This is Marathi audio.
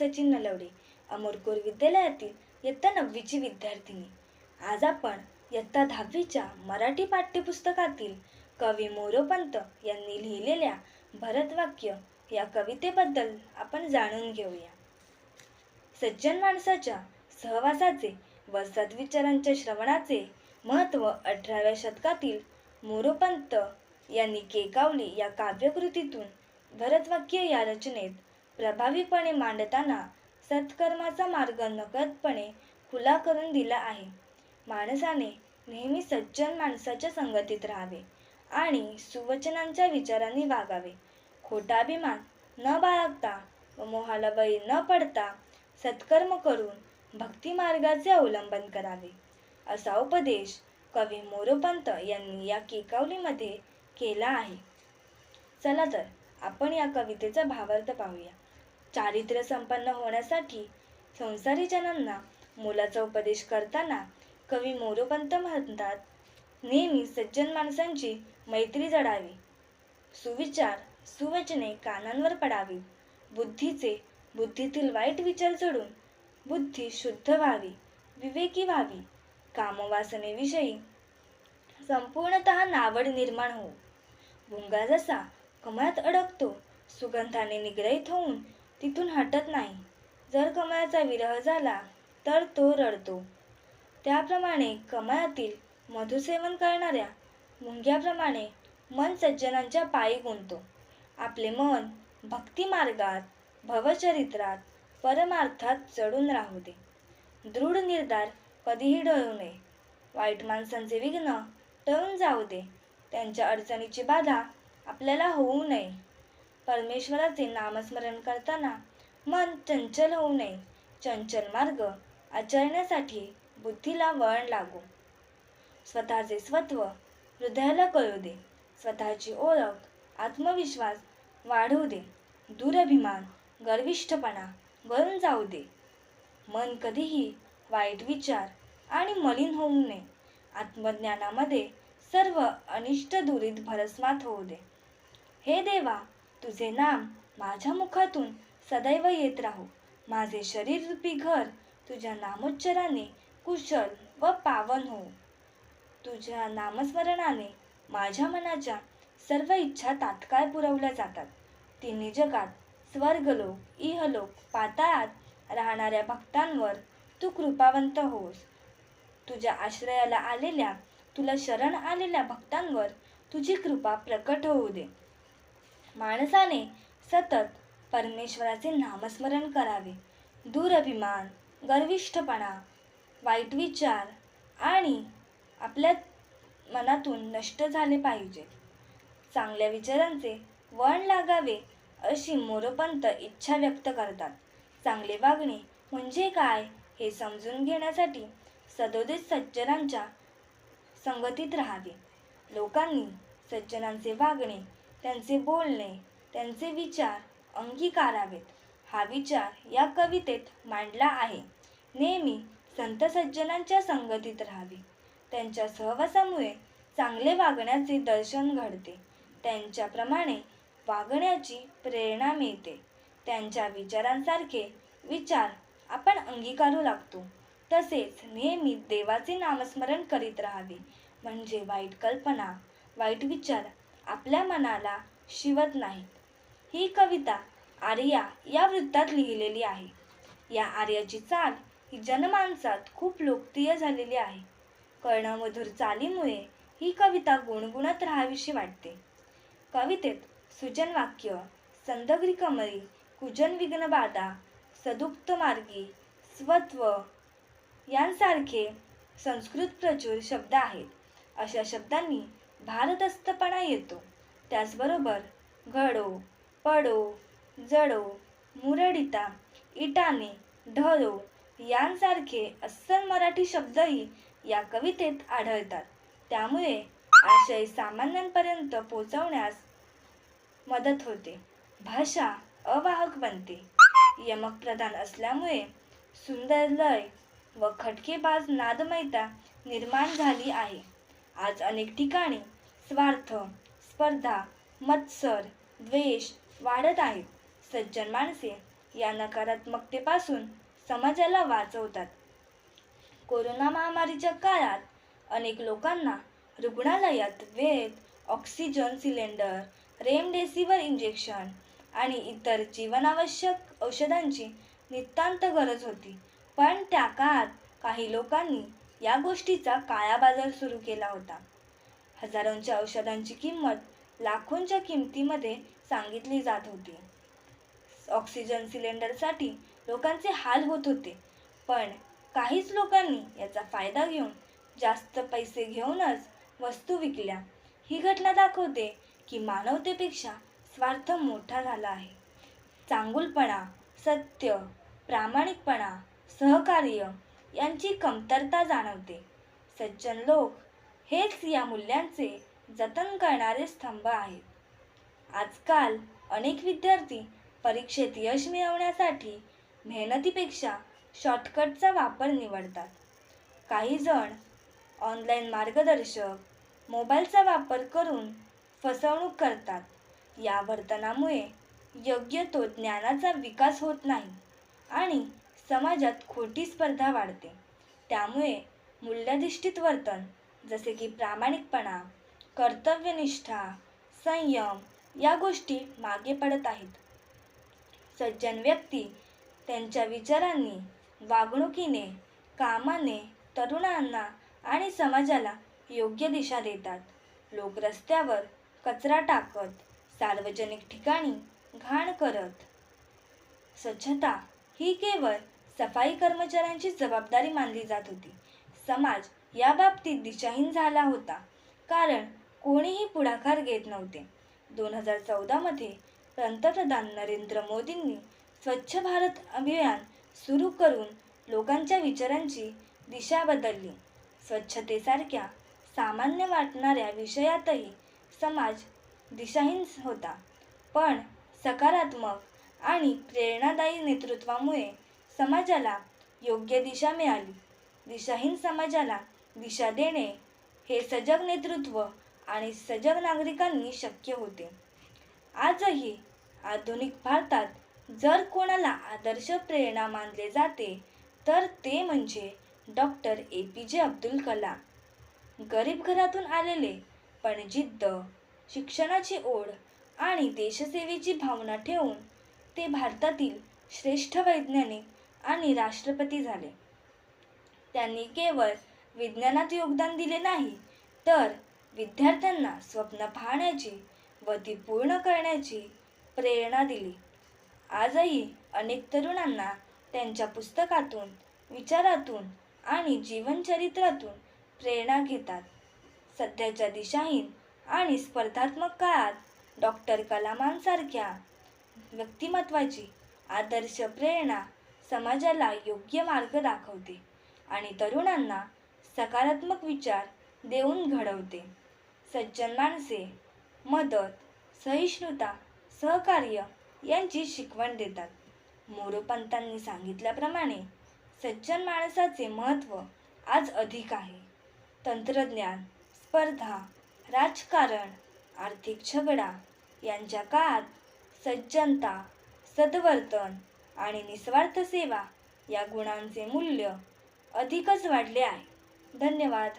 सचिन नलवडे. अमरकोर विद्यालयातील इयत्ता नववीची विद्यार्थिनी. आज आपण इयत्ता दहावीच्या मराठी पाठ्यपुस्तकातील कवी मोरोपंत यांनी लिहिलेल्या भरतवाक्य या कवितेबद्दल आपण जाणून घेऊया. सज्जन माणसाच्या सहवासाचे व सद्विचारांच्या श्रवणाचे महत्त्व अठराव्या शतकातील मोरोपंत यांनी केकावली या काव्यकृतीतून भरतवाक्य या रचनेत प्रभावीपणे मांडताना सत्कर्माचा मार्ग नकळतपणे खुला करून दिला आहे. माणसाने नेहमी सज्जन माणसाच्या संगतीत राहावे आणि सुवचनांच्या विचारांनी वागावे. खोटा अभिमान न बाळगता व मोहाला बळी न पडता सत्कर्म करून भक्ती मार्गाचे अवलंबन करावे. असा उपदेश कवी मोरोपंत यांनी या केकावलीमध्ये केला आहे. चला तर आपण या कवितेचा भावार्थ पाहूया. चारित्र्य संपन्न होण्यासाठी संसारी जनांना मोलाचा उपदेश करताना कवी मोरोपंत म्हणतात नेहमी सज्जन माणसांची मैत्री जडावी सुविचार सुवचने कानांवर पडावी बुद्धीचे बुद्धीतील वाईट विचार चढून बुद्धी शुद्ध व्हावी विवेकी व्हावी कामवासनेविषयी संपूर्णत नावड निर्माण होऊ. भुंगा जसा कमळात अडकतो सुगंधाने निग्रहित होऊन तिथून हटत नाही. जर कमळाचा विरह झाला तर तो रडतो. त्याप्रमाणे कमळातील मधुसेवन करणाऱ्या मुंग्याप्रमाणे मन सज्जनांच्या पायी गुंततो. आपले मन भक्तिमार्गात भवचरित्रात परमार्थात चढून राहू दे. दृढ निर्धार कधीही डळू नये. वाईट माणसांचे विघ्न टळून जाऊ दे. त्यांच्या अडचणीची बाधा आपल्याला होऊ नये. परमेश्वराचे नामस्मरण करताना मन चंचल होऊ नये. चंचल मार्ग आचरण्यासाठी बुद्धीला वळण लागू. स्वतःचे स्वत्व हृदयाला कळू दे. स्वतःची ओळख आत्मविश्वास वाढवू दे. दुरभिमान गर्विष्ठपणा गळून जाऊ दे. मन कधीही वाईट विचार आणि मलिन होऊ नये. आत्मज्ञानामध्ये सर्व अनिष्ट दुरीत भरसमात होऊ दे. हे देवा तुझे नाम माझ्या मुखातून सदैव येत राहू. माझे शरीर रूपी घर तुझ्या नामोच्चाराने कुशल व पावन हो. तुझ्या नामस्मरणाने माझ्या मनाच्या सर्व इच्छा तात्काळ पुरवल्या जातात. तिन्ही जगात स्वर्गलोक इहलोक पाताळात राहणाऱ्या भक्तांवर तू कृपावंत होस. तुझ्या आश्रयाला आलेल्या तुला शरण आलेल्या भक्तांवर तुझी कृपा प्रकट होऊ दे. माणसाने सतत परमेश्वराचे नामस्मरण करावे. दूरभिमान गर्विष्ठपणा वाईट विचार आणि आपल्या मनातून नष्ट झाले पाहिजे. चांगल्या विचारांचे वळण लागावे अशी मोरोपंत इच्छा व्यक्त करतात. चांगले वागणे म्हणजे काय हे समजून घेण्यासाठी सदोदित सज्जनांच्या संगतीत राहावे. लोकांनी सज्जनांचे वागणे त्यांचे बोलणे त्यांचे विचार अंगीकारावेत. हा विचार या कवितेत मांडला आहे. नेहमी संत सज्जनांच्या संगतीत राहावे. त्यांच्या सहवासामुळे चांगले वागण्याचे दर्शन घडते. त्यांच्याप्रमाणे वागण्याची प्रेरणा मिळते. त्यांच्या विचारांसारखे विचार आपण अंगीकारू लागतो. तसेच नेहमी देवाचे नामस्मरण करीत राहावे. म्हणजे वाईट कल्पना वाईट विचार आपल्या मनाला शिवत नाहीत. ही कविता आर्या या वृत्तात लिहिलेली आहे. या आर्याची चाल ही जनमानसात खूप लोकप्रिय झालेली आहे. कर्णमधुर चालीमुळे ही कविता गुणगुणत राहावीशी वाटते. कवितेत सुजन वाक्य संदग्री कमरी कुजन विघ्नबाधा सदुक्त मार्गी स्वत्व यांसारखे संस्कृत प्रचूर शब्द आहेत. अशा शब्दांनी भारदस्तपणा येतो. त्याचबरोबर घडो पडो जडो मुरडिता इटाने ढळो यांसारखे अस्सल मराठी शब्दही या कवितेत आढळतात. त्यामुळे आशय सामान्यांपर्यंत पोचवण्यास मदत होते. भाषा अवाहक बनते. यमक प्रधान असल्यामुळे सुंदर लय व खटकेबाज नादमयता निर्माण झाली आहे. आज अनेक ठिकाणी स्वार्थ स्पर्धा मत्सर द्वेष वाढत आहेत. सज्जन माणसे या नकारात्मकतेपासून समाजाला वाचवतात. कोरोना महामारीच्या काळात अनेक लोकांना रुग्णालयात वेद ऑक्सिजन सिलेंडर रेमडेसिवीर इंजेक्शन आणि इतर जीवनावश्यक औषधांची नितांत गरज होती. पण त्या काळात काही लोकांनी या गोष्टीचा काळाबाजार सुरू केला होता. हजारोंच्या औषधांची किंमत लाखोंच्या किमतीमध्ये सांगितली जात होती. ऑक्सिजन सिलेंडरसाठी लोकांचे हाल होत होते पण काहीच लोकांनी याचा फायदा घेऊन जास्त पैसे घेऊनच वस्तू विकल्या. ही घटना दाखवते की मानवतेपेक्षा स्वार्थ मोठा झाला आहे. चांगुलपणा सत्य प्रामाणिकपणा सहकार्य यांची कमतरता जाणवते. सज्जन लोक हेच या मूल्यांचे जतन करणारे स्तंभ आहेत. आजकाल अनेक विद्यार्थी परीक्षेत यश मिळवण्यासाठी मेहनतीपेक्षा शॉर्टकटचा वापर निवडतात. काही जण ऑनलाईन मार्गदर्शक मोबाईलचा वापर करून फसवणूक करतात. या वर्तनामुळे योग्य तो ज्ञानाचा विकास होत नाही आणि समाजात खोटी स्पर्धा वाढते. त्यामुळे मूल्याधिष्ठित वर्तन जसे की प्रामाणिकपणा कर्तव्यनिष्ठा संयम या गोष्टी मागे पडत आहेत. सज्जन व्यक्ती त्यांच्या विचारांनी वागणुकीने कामाने तरुणांना आणि समाजाला योग्य दिशा देतात. लोक रस्त्यावर कचरा टाकत सार्वजनिक ठिकाणी घाण करत. स्वच्छता ही केवळ सफाई कर्मचाऱ्यांची जबाबदारी मानली जात होती. समाज या बाबतीत दिशाहीन झाला होता. कारण कोणीही पुढाकार घेत नव्हते. दोन हजार चौदामध्ये पंतप्रधान नरेंद्र मोदींनी स्वच्छ भारत अभियान सुरू करून लोकांच्या विचारांची दिशा बदलली. स्वच्छतेसारख्या सामान्य वाटणाऱ्या विषयातही समाज दिशाहीन होता. पण सकारात्मक आणि प्रेरणादायी नेतृत्वामुळे समाजाला योग्य दिशा मिळाली. दिशाहीन समाजाला दिशा देणे हे सजग नेतृत्व आणि सजग नागरिकांनी शक्य होते. आजही आधुनिक भारतात जर कोणाला आदर्श प्रेरणा मानले जाते तर ते म्हणजे डॉक्टर ए पी जे अब्दुल कलाम. गरीब घरातून आलेले पण जिद्द शिक्षणाची ओढ आणि देशसेवेची भावना ठेवून ते भारतातील श्रेष्ठ वैज्ञानिक आणि राष्ट्रपती झाले. त्यांनी केवळ विज्ञानात योगदान दिले नाही तर विद्यार्थ्यांना स्वप्न पाहण्याची व ती पूर्ण करण्याची प्रेरणा दिली. आजही अनेक तरुणांना त्यांच्या पुस्तकातून विचारातून आणि जीवनचरित्रातून प्रेरणा घेतात. सध्याच्या दिशाहीन आणि स्पर्धात्मक काळात डॉक्टर कलामांसारख्या व्यक्तिमत्वाची आदर्श प्रेरणा समाजाला योग्य मार्ग दाखवते आणि तरुणांना सकारात्मक विचार देऊन घडवते. सज्जन माणसे मदत सहिष्णुता सहकार्य यांची शिकवण देतात. मोरोपंतांनी सांगितल्याप्रमाणे सज्जन माणसाचे महत्त्व आज अधिक आहे. तंत्रज्ञान स्पर्धा राजकारण आर्थिक झगडा यांच्या काळात सज्जनता सद्वर्तन आणि निस्वार्थ सेवा या गुणांचे मूल्य अधिकच वाढले आहे. धन्यवाद.